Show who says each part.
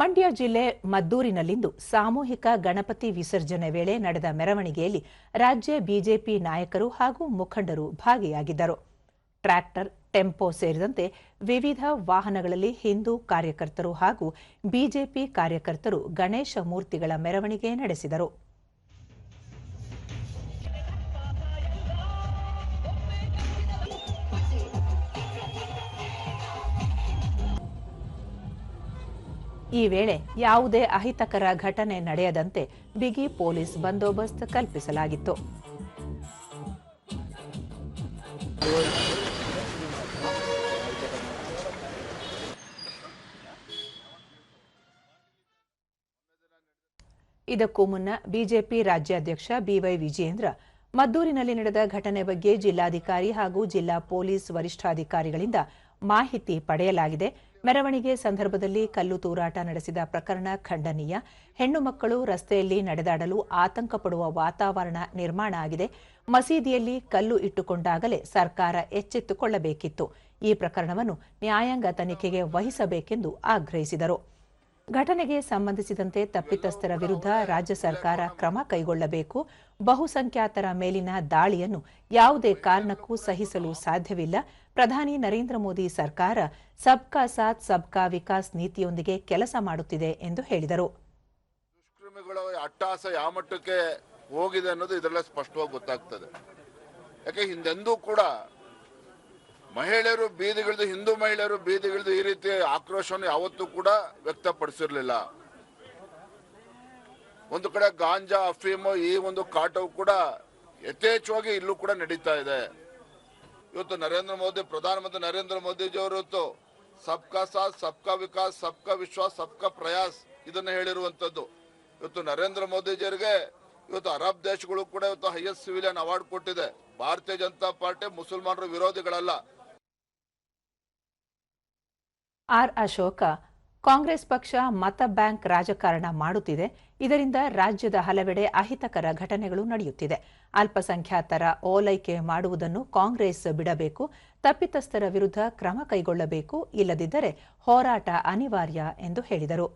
Speaker 1: ಮಂಡ್ಯ ಜಿಲ್ಲೆ ಮದ್ದೂರಿನಲ್ಲಿಂದು ಸಾಮೂಹಿಕ ಗಣಪತಿ ವಿಸರ್ಜನೆ ವೇಳೆ ನಡೆದ ಮೆರವಣಿಗೆಯಲ್ಲಿ ರಾಜ್ಯ ಬಿಜೆಪಿ ನಾಯಕರು ಹಾಗೂ ಮುಖಂಡರು ಭಾಗಿಯಾಗಿದ್ದರು ಟ್ರ್ಯಾಕ್ಟರ್ ಟೆಂಪೋ ಸೇರಿದಂತೆ ವಿವಿಧ ವಾಹನಗಳಲ್ಲಿ ಹಿಂದೂ ಕಾರ್ಯಕರ್ತರು ಹಾಗೂ ಬಿಜೆಪಿ ಕಾರ್ಯಕರ್ತರು ಗಣೇಶ ಮೂರ್ತಿಗಳ ಮೆರವಣಿಗೆ ನಡೆಸಿದರು ಈ ವೇಳೆ ಯಾವುದೇ ಅಹಿತಕರ ಘಟನೆ ನಡೆಯದಂತೆ ಬಿಗಿ ಪೊಲೀಸ್ ಬಂದೋಬಸ್ತ್ ಕಲ್ಪಿಸಲಾಗಿತ್ತು ಇದಕ್ಕೂ ಮುನ್ನ ಬಿಜೆಪಿ ರಾಜ್ಯಾಧ್ಯಕ್ಷ ಬಿವೈ ವಿಜಯೇಂದ್ರ ಮದ್ದೂರಿನಲ್ಲಿ ನಡೆದ ಘಟನೆ ಬಗ್ಗೆ ಜಿಲ್ಲಾಧಿಕಾರಿ ಹಾಗೂ ಜಿಲ್ಲಾ ಪೊಲೀಸ್ ವರಿಷ್ಠಾಧಿಕಾರಿಗಳಿಂದ ಮಾಹಿತಿ ಪಡೆಯಲಾಗಿದೆ ಮೆರವಣಿಗೆ ಸಂದರ್ಭದಲ್ಲಿ ಕಲ್ಲು ತೂರಾಟ ನಡೆಸಿದ ಪ್ರಕರಣ ಖಂಡನೀಯ ಹೆಣ್ಣು ಮಕ್ಕಳು ರಸ್ತೆಯಲ್ಲಿ ನಡೆದಾಡಲು ಆತಂಕ ಪಡುವ ವಾತಾವರಣ ನಿರ್ಮಾಣ ಆಗಿದೆ ಮಸೀದಿಯಲ್ಲಿ ಕಲ್ಲು ಇಟ್ಟುಕೊಂಡಾಗಲೇ ಸರ್ಕಾರ ಎಚ್ಚೆತ್ತುಕೊಳ್ಳಬೇಕಿತ್ತು ಈ ಪ್ರಕರಣವನ್ನು ನ್ಯಾಯಾಂಗ ತನಿಖೆಗೆ ವಹಿಸಬೇಕೆಂದು ಆಗ್ರಹಿಸಿದರು ಘಟನೆಗೆ ಸಂಬಂಧಿಸಿದಂತೆ ತಪ್ಪಿತಸ್ಥರ ವಿರುದ್ಧ ರಾಜ್ಯ ಸರ್ಕಾರ ಕ್ರಮ ಕೈಗೊಳ್ಳಬೇಕು ಬಹುಸಂಖ್ಯಾತರ ಮೇಲಿನ ದಾಳಿಯನ್ನು ಯಾವುದೇ ಕಾರಣಕ್ಕೂ ಸಹಿಸಲು ಸಾಧ್ಯವಿಲ್ಲ ಪ್ರಧಾನಿ ನರೇಂದ್ರ ಮೋದಿ ಸರ್ಕಾರ ಸಬ್ ಕಾ ಸಾಥ್ ಸಬ್ ಕಾ ವಿಕಾಸ್ ನೀತಿಯೊಂದಿಗೆ ಕೆಲಸ ಮಾಡುತ್ತಿದೆ ಎಂದು ಹೇಳಿದರು
Speaker 2: ಅಟ್ಟಾಸ ಯಾವ ಮಟ್ಟಕ್ಕೆ ಹೋಗಿದೆ ಅನ್ನೋದು ಇದರಲ್ಲೇ ಸ್ಪಷ್ಟವಾಗಿ ಗೊತ್ತಾಗ್ತದೆ ಯಾಕೆ ಹಿಂದೆಂದೂ ಕೂಡ ಮಹಿಳೆಯರು ಬೀದಿಗಿಳಿದು ಹಿಂದೂ ಮಹಿಳೆಯರು ಬೀದಿಗಿಳಿದು ಈ ರೀತಿ ಆಕ್ರೋಶವನ್ನು ಯಾವತ್ತೂ ಕೂಡ ವ್ಯಕ್ತಪಡಿಸಿರ್ಲಿಲ್ಲ ಒಂದು ಕಡೆ ಗಾಂಜಾ ಅಫೀಮ್ ಈ ಒಂದು ಕಾಟವು ಕೂಡ ಯಥೇಚ್ಛವಾಗಿ ಇಲ್ಲೂ ಕೂಡ ನಡೀತಾ ಇದೆ ಇವತ್ತು ನರೇಂದ್ರ ಮೋದಿ ಪ್ರಧಾನಮಂತ್ರಿ ನರೇಂದ್ರ ಮೋದಿಜಿ ಅವರು ಇವತ್ತು ಸಬ್ಕಾ ಸಾಥ್ ಸಬ್ಕಾ ವಿಕಾಸ್ ಸಬ್ಕಾ ವಿಶ್ವಾಸ್ ಸಬ್ಕಾ ಪ್ರಯಾಸ್ ಇದನ್ನು ಹೇಳಿರುವಂಥದ್ದು ಇವತ್ತು ನರೇಂದ್ರ ಮೋದಿಜಿಯವರಿಗೆ ಇವತ್ತು ಅರಬ್ ದೇಶಗಳು ಕೂಡ ಇವತ್ತು ಹೈಯೆಸ್ಟ್ ಸಿವಿಲಿಯನ್ ಅವಾರ್ಡ್ ಕೊಟ್ಟಿದೆ ಭಾರತೀಯ ಜನತಾ ಪಾರ್ಟಿ ಮುಸಲ್ಮಾನರ ವಿರೋಧಿಗಳಲ್ಲ
Speaker 1: ಆರ್ ಅಶೋಕ ಕಾಂಗ್ರೆಸ್ ಪಕ್ಷ ಮತ ಬ್ಯಾಂಕ್ ರಾಜಕಾರಣ ಮಾಡುತ್ತಿದೆ ಇದರಿಂದ ರಾಜ್ಯದ ಹಲವೆಡೆ ಅಹಿತಕರ ಘಟನೆಗಳು ನಡೆಯುತ್ತಿದೆ ಅಲ್ಪಸಂಖ್ಯಾತರ ಓಲೈಕೆ ಮಾಡುವುದನ್ನು ಕಾಂಗ್ರೆಸ್ ಬಿಡಬೇಕು ತಪ್ಪಿತಸ್ಥರ ವಿರುದ್ಧ ಕ್ರಮ ಕೈಗೊಳ್ಳಬೇಕು ಇಲ್ಲದಿದ್ದರೆ ಹೋರಾಟ ಅನಿವಾರ್ಯ ಎಂದು ಹೇಳಿದರು